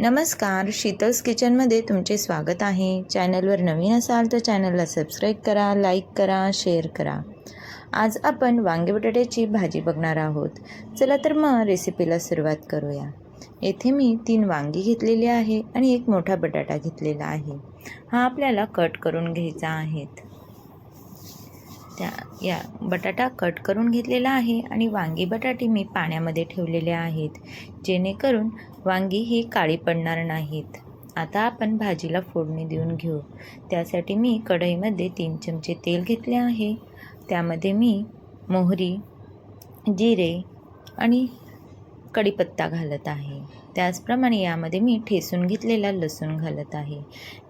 नमस्कार शीतल्स किचनमध्ये तुमचे स्वागत आहे. चॅनलवर नवीन असाल तर चॅनलला सबस्क्राईब करा लाईक करा शेअर करा. आज आपण वांगे बटाट्याची भाजी बघणार आहोत. चला तर मग रेसिपीला सुरुवात करूया. येथे मी तीन वांगी घेतलेली आहे आणि एक मोठा बटाटा घेतलेला आहे. हा आपल्याला कट करून घ्यायचा आहेत त्या या बटाटा कट करून घेतलेला आहे आणि वांगी बटाटे मी पाण्यामध्ये ठेवलेले आहेत जेणेकरून वांगी ही काळी पडणार नाहीत. आता आपण भाजीला फोडणी देऊन घेऊ. त्यासाठी मी कढईमध्ये तीन चमचे तेल घेतले आहे. त्यामध्ये मी मोहरी जिरे आणि कढीपत्ता घालत आहे. त्याचप्रमाणे यामध्ये मी ठेसून घेतलेला लसूण घालत आहे.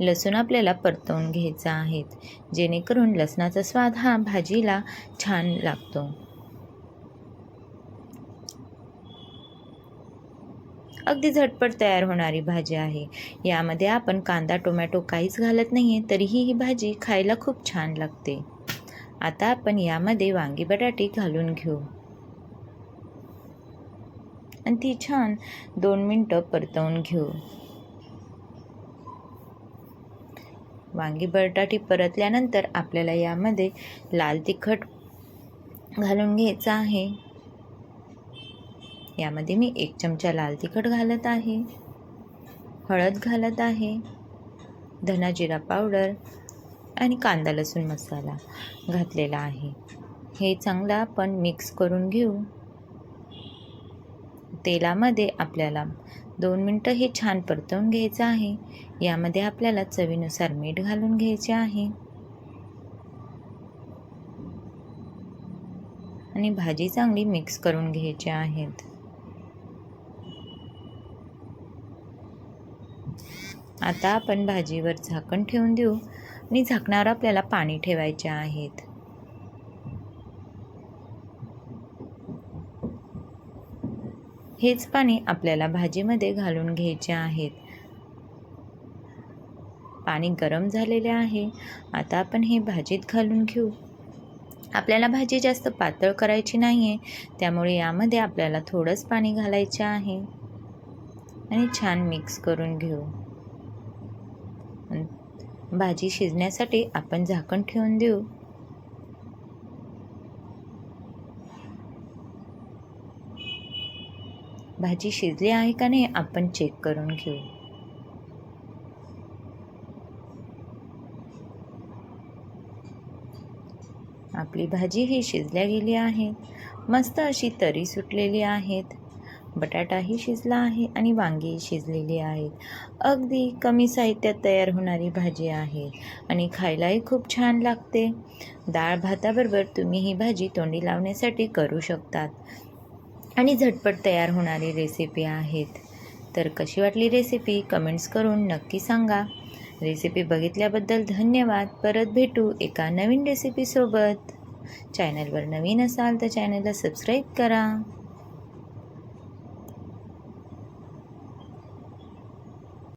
लसूण आपल्याला परतवून घ्यायचा आहे जेणेकरून लसणाचा स्वाद हा भाजीला छान लागतो. अगदी झटपट तयार होणारी भाजी आहे. यामध्ये आपण कांदा टोमॅटो काहीच घालत नाही आहे तरीही ही भाजी खायला खूप छान लागते. आता आपण यामध्ये वांगी बटाटे घालून घेऊ. आणि ती छान दोन मिनटं परतवून घेऊ. वांगी बटाटी परतल्यानंतर आपल्याला यामध्ये लाल तिखट घालून घ्यायचं आहे. यामध्ये मी एक चमचा लाल तिखट घालत आहे. हळद घालत आहे. धना जिरा पावडर आणि कांदा लसूण मसाला घातलेला आहे. हे चांगलं आपण मिक्स करून घेऊ. तेलामध्ये आपल्याला दोन मिनटं हे छान परतवून घ्यायचं आहे. यामध्ये आपल्याला चवीनुसार मीठ घालून घ्यायचे आहे. आणि भाजी चांगली मिक्स करून घ्यायची आहेत. आता आपण भाजीवर झाकण ठेवून देऊ. आणि झाकणावर आपल्याला पाणी ठेवायचे आहेत. हेच पाणी आपल्याला भाजीमध्ये घालून घ्यायचे आहेत. पाणी गरम झालेले आहे. आता आपण हे भाजीत घालून घेऊ. आपल्याला भाजी जास्त पातळ करायची नाही आहे त्यामुळे यामध्ये आपल्याला थोडंच पाणी घालायचे आहे. आणि छान मिक्स करून घेऊ. भाजी शिजण्यासाठी आपण झाकण ठेवून देऊ. भाजी शिजली आहे का नाही आपण चेक करून घेऊ. आपली भाजी ही शिजल्या गेली आहे. मस्त अशी तरी सुटलेली आहेत. बटाटाही शिजला आहे आणि वांगीही शिजलेली आहेत. अगदी कमी साहित्यात तयार होणारी भाजी आहे आणि खायलाही खूप छान लागते. डाळ भाताबरोबर तुम्ही ही भाजी तोंडी लावण्यासाठी करू शकतात. आणि झटपट तयार होणारी रेसिपी आहेत. तर कशी वाटली रेसिपी कमेंट्स करून नक्की सांगा. रेसिपी बघितल्याबद्दल धन्यवाद. परत भेटू एका नवीन रेसिपीसोबत चॅनलवर नवीन असाल तर चॅनलला सबस्क्राईब करा.